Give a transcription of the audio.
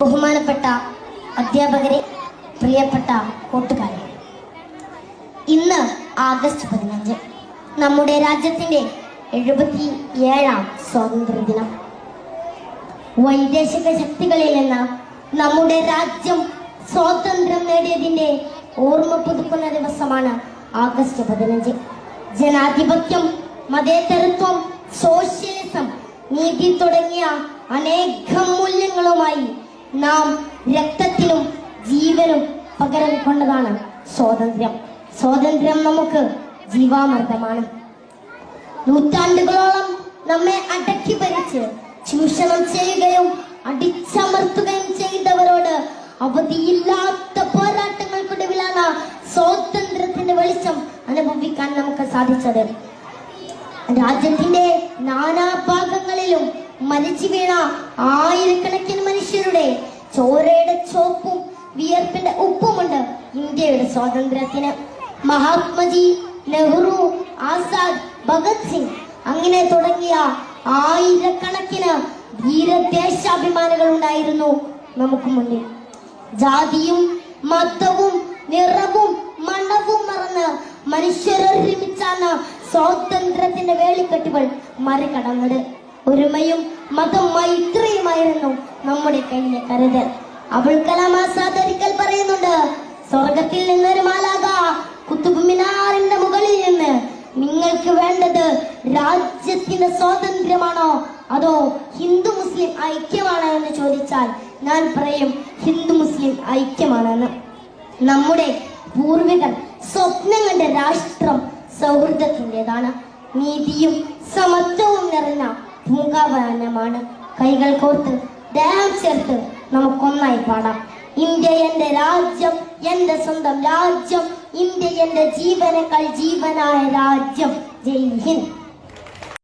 ബഹുമാനപ്പെട്ട അധ്യാപകരെ പ്രിയപ്പെട്ട കൂട്ടുകാരെ ഇന്ന് ആഗസ്റ്റ് പതിനഞ്ച് നമ്മുടെ രാജ്യത്തിന്റെ എഴുപത്തി ഏഴാം സ്വാതന്ത്ര്യ ദിനം. വൈദേശിക ശക്തികളിൽ നിന്ന് നമ്മുടെ രാജ്യം സ്വാതന്ത്ര്യം നേടിയതിന്റെ ഓർമ്മ പുതുക്കുന്ന ദിവസമാണ് ആഗസ്റ്റ് പതിനഞ്ച്. ജനാധിപത്യം മതേതരത്വം സോഷ്യലിസം നീതി തുടങ്ങിയ അനേകം നാം രക്തത്തിനും ജീവനും പകരം കൊണ്ടതാണ് സ്വാതന്ത്ര്യം. സ്വാതന്ത്ര്യം നമുക്ക് ജീവാമൃതമാണ്. നൂറ്റാണ്ടുകളോളം നമ്മെ അടക്കി ഭരിച്ച് ചൂഷണം ചെയ്യുകയും അടിച്ചമർത്തുകയും ചെയ്തവരോട് അവധിയില്ലാത്ത പോരാട്ടങ്ങൾക്കൊടുവിലാണ് സ്വാതന്ത്ര്യത്തിന്റെ വെളിച്ചം അനുഭവിക്കാൻ നമുക്ക് സാധിച്ചത്. രാജ്യത്തിന്റെ നാനാഭാഗങ്ങളിലും മരിച്ചു വീണ ആയിരക്കണക്കിന് മനുഷ്യരുടെ ചോരയുടെ ചോപ്പും വിയർപ്പിന്റെ ഉപ്പുമുണ്ട് ഇന്ത്യയുടെ സ്വാതന്ത്ര്യത്തിന്. മഹാത്മജി നെഹ്റു ആസാദ് ഭഗത് സിംഗ്. അങ്ങനെ തുടങ്ങിയ ആയിരക്കണക്കിന് ധീരദേശാഭിമാനികൾ ഉണ്ടായിരുന്നു നമുക്ക് മുന്നിൽ. ജാതിയും മതവും നിറവും മണവും മറന്ന് മനുഷ്യരൊരുമിച്ചാണ് സ്വാതന്ത്ര്യത്തിന്റെ വേളിക്കെട്ടുകൾ മറികടന്നത്. ഒരുമയും മതം മൈത്രിയുമായിരുന്നു നമ്മുടെ കഴിഞ്ഞ കരുതൽ. അബുൽ കലാം ആസാദ് ഒരിക്കൽ പറയുന്നുണ്ട്. സ്വർഗത്തിൽ നിന്നൊരു മാലാക കുത്തുബ് മിനാറിന്റെ മുകളിൽ നിന്ന് നിങ്ങൾക്ക് വേണ്ടത് രാജ്യത്തിന്റെ സ്വാതന്ത്ര്യമാണോ? അതോ ഹിന്ദു മുസ്ലിം ഐക്യമാണോ എന്ന് ചോദിച്ചാൽ ഞാൻ പറയും ഹിന്ദു മുസ്ലിം ഐക്യമാണെന്ന്. നമ്മുടെ പൂർവികർ സ്വപ്നം കണ്ട രാഷ്ട്രം സൗഹൃദത്തിന്റെതാണ്. നീതിയും സമത്വവും നിറഞ്ഞ പൂങ്കാവനമാണ് കൈകൾ കോർത്ത് ദേഹം ചേർത്ത് നമുക്കൊന്നായി പാടാം. ഇന്ത്യ എന്റെ രാജ്യം എന്റെ സ്വന്തം രാജ്യം ഇന്ത്യ എന്റെ ജീവനേക്കാൾ ജീവനായ രാജ്യം. ജയ് ഹിന്ദ്.